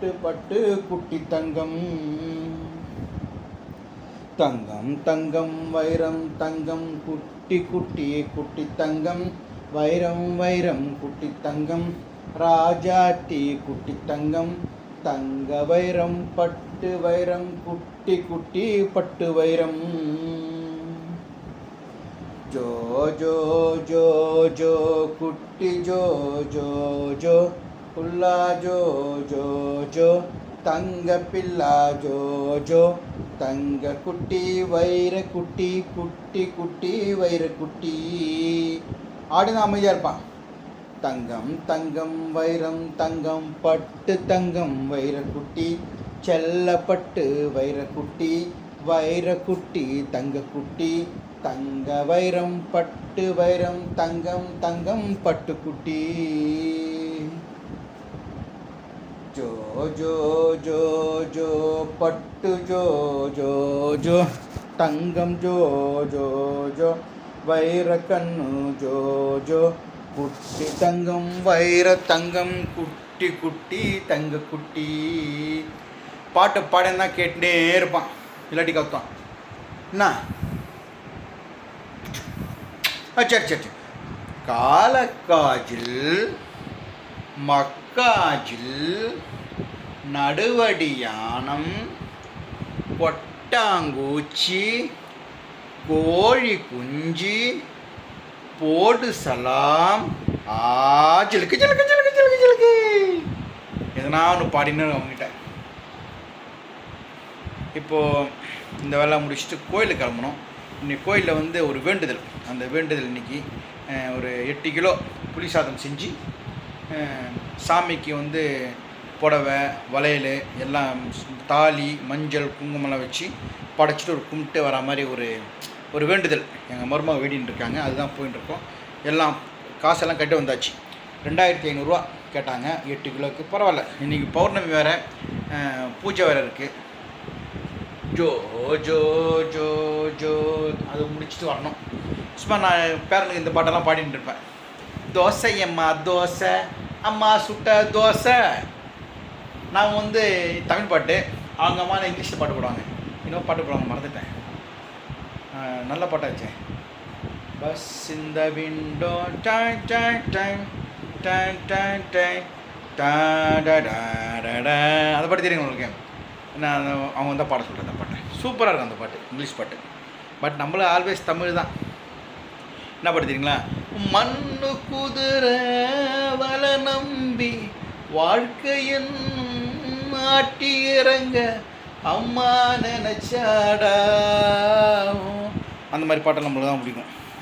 பட்டு பட்டு குட்டி தங்கம். தங்கம் தங்கம் வைரம் தங்கம் குட்டி குட்டி குட்டி தங்கம். வைரம் வைரம் குட்டி தங்கம். ராஜாட்டி குட்டி தங்கம். தங்க வைரம் பட்டு வைரம் குட்டி குட்டி பட்டு வைரம். ஜோ ஜோ ஜோ ஜோ குட்டி ஜோ ஜோ ஜோ. புல்லா ஜோ ஜோ. ஜோ தங்க பில்லா ஜோ ஜோ தங்க குட்டி வைர குட்டி குட்டி குட்டி வைர குட்டி. ஆடினா அமைதியாக இருப்பான் தங்கம் தங்கம் வைரம் தங்கம் பட்டு தங்கம் வைரக்குட்டி செல்லப்பட்டு வைரக்குட்டி வைரக்குட்டி தங்கக்குட்டி தங்க வைரம் பட்டு வைரம் தங்கம் தங்கம் பட்டுக்குட்டி ஜோ ஜோ ஜோ ஜோ பட்டு ஜோ ஜோ ஜோ. தங்கம் ஜோ ஜோ ஜோ. வைர கண்ணு ஜோ ஜோ. குட்டி தங்கம் வைர தங்கம். குட்டி குட்டி தங்க குட்டி. பாட்டு பாடன்னா கேட்டுட்டே இருப்பான். இல்லாட்டி கத்தான் என்ன? ஆ, சரி சரி சரி. காலக்காஜில் மக்காஜில் நடுவடியானம் கொட்டாங்கூச்சி கோழி குஞ்சு போடு சலாம் ஆ ஜிலுக்கு ஜிலுக்கு ஜிலுக்கு ஜிலுக்கு ஜிலுக்கு. எதனா ஒன்று பாடினு அவங்ககிட்ட இப்போது இந்த வேலை முடிச்சுட்டு கோயிலுக்கு கிளம்பணும். இன்னைக்கு கோயிலில் வந்து ஒரு வேண்டுதல். அந்த வேண்டுதல் இன்னைக்கு ஒரு எட்டு கிலோ புளி சாதம் செஞ்சு சாமிக்கு வந்து புடவை வளையல் எல்லாம் தாலி மஞ்சள் குங்குமம்லாம் வச்சு படைச்சிட்டு ஒரு கும்பிட்டு வர மாதிரி ஒரு ஒரு வேண்டுதல். எங்கள் மருமக வேண்டின்னு இருக்காங்க அதுதான் போயின்னு இருக்கோம். எல்லாம் காசெல்லாம் கட்டி வந்தாச்சு. ரெண்டாயிரத்தி ஐநூறுரூவா கேட்டாங்க எட்டு கிலோவுக்கு பரவாயில்ல. இன்றைக்கி பௌர்ணமி வேறு பூஜை வேறு இருக்குது ஜோ ஜோ ஜோ ஜோ அது முடிச்சுட்டு வரணும். சும்மா நான் பேரனுக்கு இந்த பாட்டெல்லாம் பாடிட்டு இருப்பேன். தோசை அம்மா தோசை அம்மா சுட்ட தோசை. நான் வந்து தமிழ் பாட்டு அவங்க அம்மா இங்கிலீஷில் பாட்டு போடுவாங்க? இன்னும் பாட்டு போடுவாங்க மறந்துட்டேன். நல்ல பாட்டாச்சு பஸ் இந்த window time time time time time time அதை பாட்டு தெரியுங்க உங்களுக்கு? நான் அவங்க வந்து பாட சொல்கிறேன் அந்த பாட்டு. சூப்பராக இருக்கும் அந்த பாட்டு இங்கிலீஷ் பாட்டு. பட் நம்மளும் ஆல்வேஸ் தமிழ் தான். என்ன பாட்டு தெரியுங்களா? மண்ணு குதிர வல நம்பி வாழ்க்கையின் ஆட்டி இறங்க அம்மா நினைச்சாடா. அந்த மாதிரி பாட்டை நம்மளுக்கு தான் பிடிக்கும்.